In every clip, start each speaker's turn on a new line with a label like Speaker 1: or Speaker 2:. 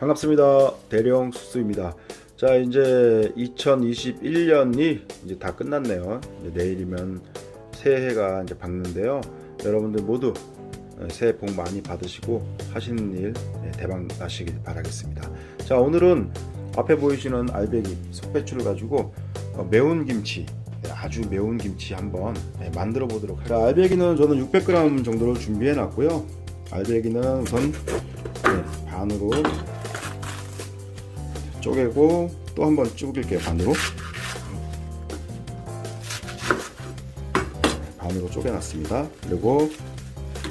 Speaker 1: 반갑습니다. 대령 수수입니다. 자, 이제 2021년이 이제 다 끝났네요. 이제 내일이면 새해가 이제 밝는데요. 여러분들 모두 새해 복 많이 받으시고 하시는 일 네, 대박 나시길 바라겠습니다. 자, 오늘은 앞에 보이시는 알배기 속배추를 가지고 어, 매운 김치 네, 아주 매운 김치 한번 네, 만들어 보도록 하겠습니다. 자, 알배기는 저는 600g 정도를 준비해 놨고요. 알배기는 우선 네, 반으로 쪼개고 또 한 번 쪼갤게요 반으로. 반으로 쪼개놨습니다. 그리고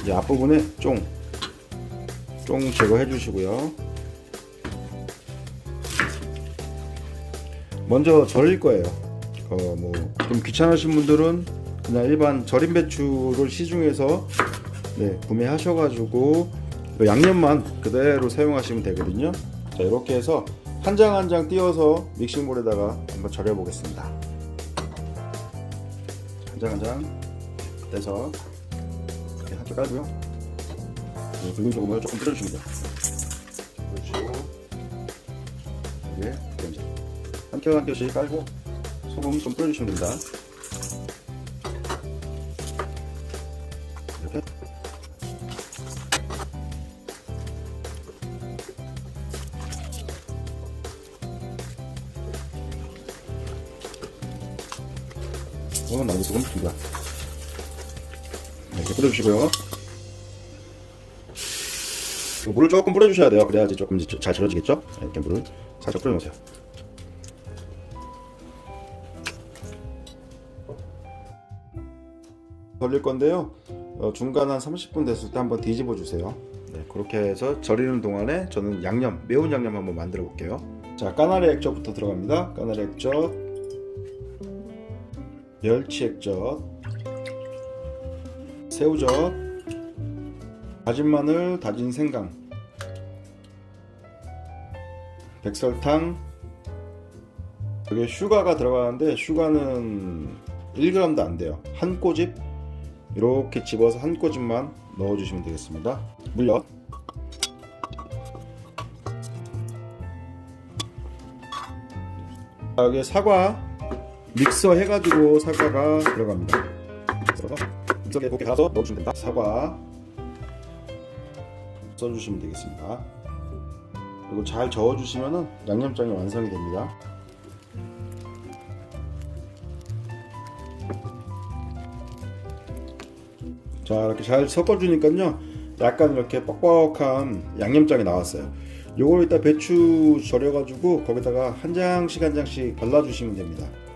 Speaker 1: 이제 앞부분에 쫑, 쫑 제거해 주시고요. 먼저 절일 거예요. 어, 뭐 좀 귀찮으신 분들은 그냥 일반 절임 배추를 시중에서 네, 구매하셔가지고 그 양념만 그대로 사용하시면 되거든요. 자 이렇게 해서 한 장 한 장 띄어서 믹싱볼에다가 한번 절여 보겠습니다. 한 장 한 장 떼서 이렇게 한쪽 깔고요. 네, 붉은 소금을 조금 뿌려주시면 돼요. 뿌려주시고 이게 한겹한 겹씩 깔고 소금 좀 뿌려주시면 됩니다. 어, 나무 소금 줍니다. 이렇게 뿌려주시고요. 물을 조금 뿌려주셔야 돼요. 그래야지 조금 잘 절여지겠죠? 이렇게 물을 살짝 뿌려놓으세요. 걸릴 건데요. 어, 중간 한 30분 됐을 때 한번 뒤집어 주세요. 네, 그렇게 해서 절이는 동안에 저는 양념, 매운 양념 한번 만들어 볼게요. 자, 까나리 액젓부터 들어갑니다. 까나리 액젓, 멸치 액젓, 새우젓, 다진 마늘, 다진 생강, 백설탕, 여기 슈가가 들어가는데 슈가는 1g도 안 돼요. 한 꼬집 이렇게 집어서 한 꼬집만 넣어주시면 되겠습니다. 물엿, 여기 사과 믹서 해가지고 사과가 들어갑니다. 그래서 믹서기에 곱게 갈아서 넣어주시면 됩니다. 사과 써주시면 되겠습니다. 그리고 잘 저어주시면 양념장이 완성이 됩니다. 자 이렇게 잘 섞어주니까요 약간 이렇게 뻑뻑한 양념장이 나왔어요 요걸 이따 배추 절여가지고 거기다가 한 장씩 한 장씩 발라주시면 됩니다 자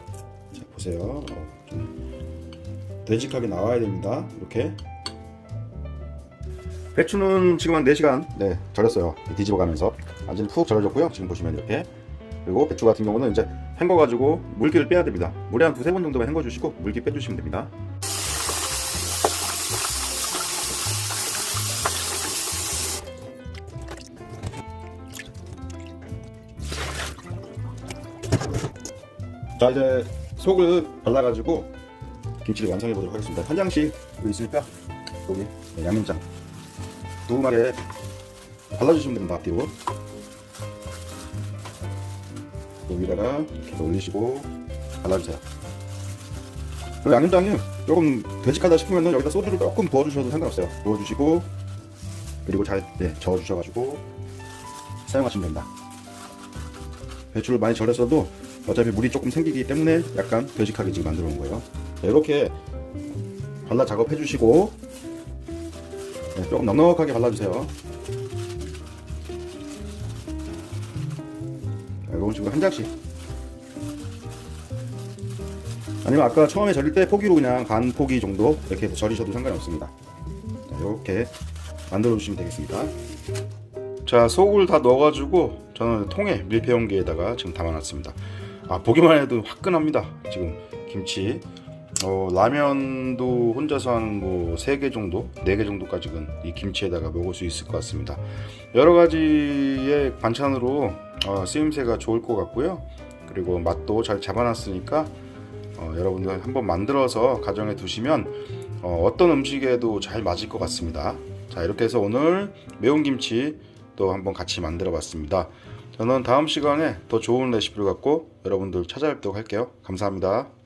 Speaker 1: 보세요. 어, 좀 되직하게 나와야 됩니다. 이렇게. 배추는 지금 한 4시간. 네 절였어요. 뒤집어 가면서. 완전히 푹 절여졌고요. 지금 보시면 이렇게. 그리고 배추 같은 경우는 이제 헹궈 가지고 물기를 빼야 됩니다. 물에 한 두세 번 정도만 헹궈 주시고 물기 빼 주시면 됩니다. 자 이제 속을 발라가지고 김치를 완성해 보도록 하겠습니다. 한 장씩 있으니까 여기 네, 양념장 두툼하게 발라주시면 됩니다. 앞뒤로 여기다가 이렇게 올리시고 발라주세요. 그리고 양념장이 조금 되직하다 싶으면 여기다 소주를 조금 부어주셔도 상관없어요. 부어주시고 그리고 잘 네, 저어주셔가지고 사용하시면 됩니다. 배추를 많이 절였어도 어차피 물이 조금 생기기 때문에 약간 되직하게 지금 만들어 놓은 거예요. 자, 이렇게 발라 작업해 주시고 네, 조금 넉넉하게 발라주세요. 이런 식으로 한 장씩. 아니면 아까 처음에 절일 때 포기로 그냥 반 포기 정도 이렇게 해서 절이셔도 상관이 없습니다. 자, 이렇게 만들어 주시면 되겠습니다. 자 속을 다 넣어가지고 저는 통에 밀폐용기에다가 지금 담아놨습니다. 아 보기만 해도 화끈합니다. 지금 김치 어, 라면도 혼자서 한뭐 3개 정도, 4개 정도까지는 이 김치에다가 먹을 수 있을 것 같습니다. 여러 가지의 반찬으로 어, 쓰임새가 좋을 것 같고요. 그리고 맛도 잘 잡아놨으니까 어, 여러분들 한번 만들어서 가정에 두시면 어, 어떤 음식에도 잘 맞을 것 같습니다. 자 이렇게 해서 오늘 매운 김치 또 한번 같이 만들어 봤습니다. 저는 다음 시간에 더 좋은 레시피를 갖고 여러분들 찾아뵙도록 할게요. 감사합니다.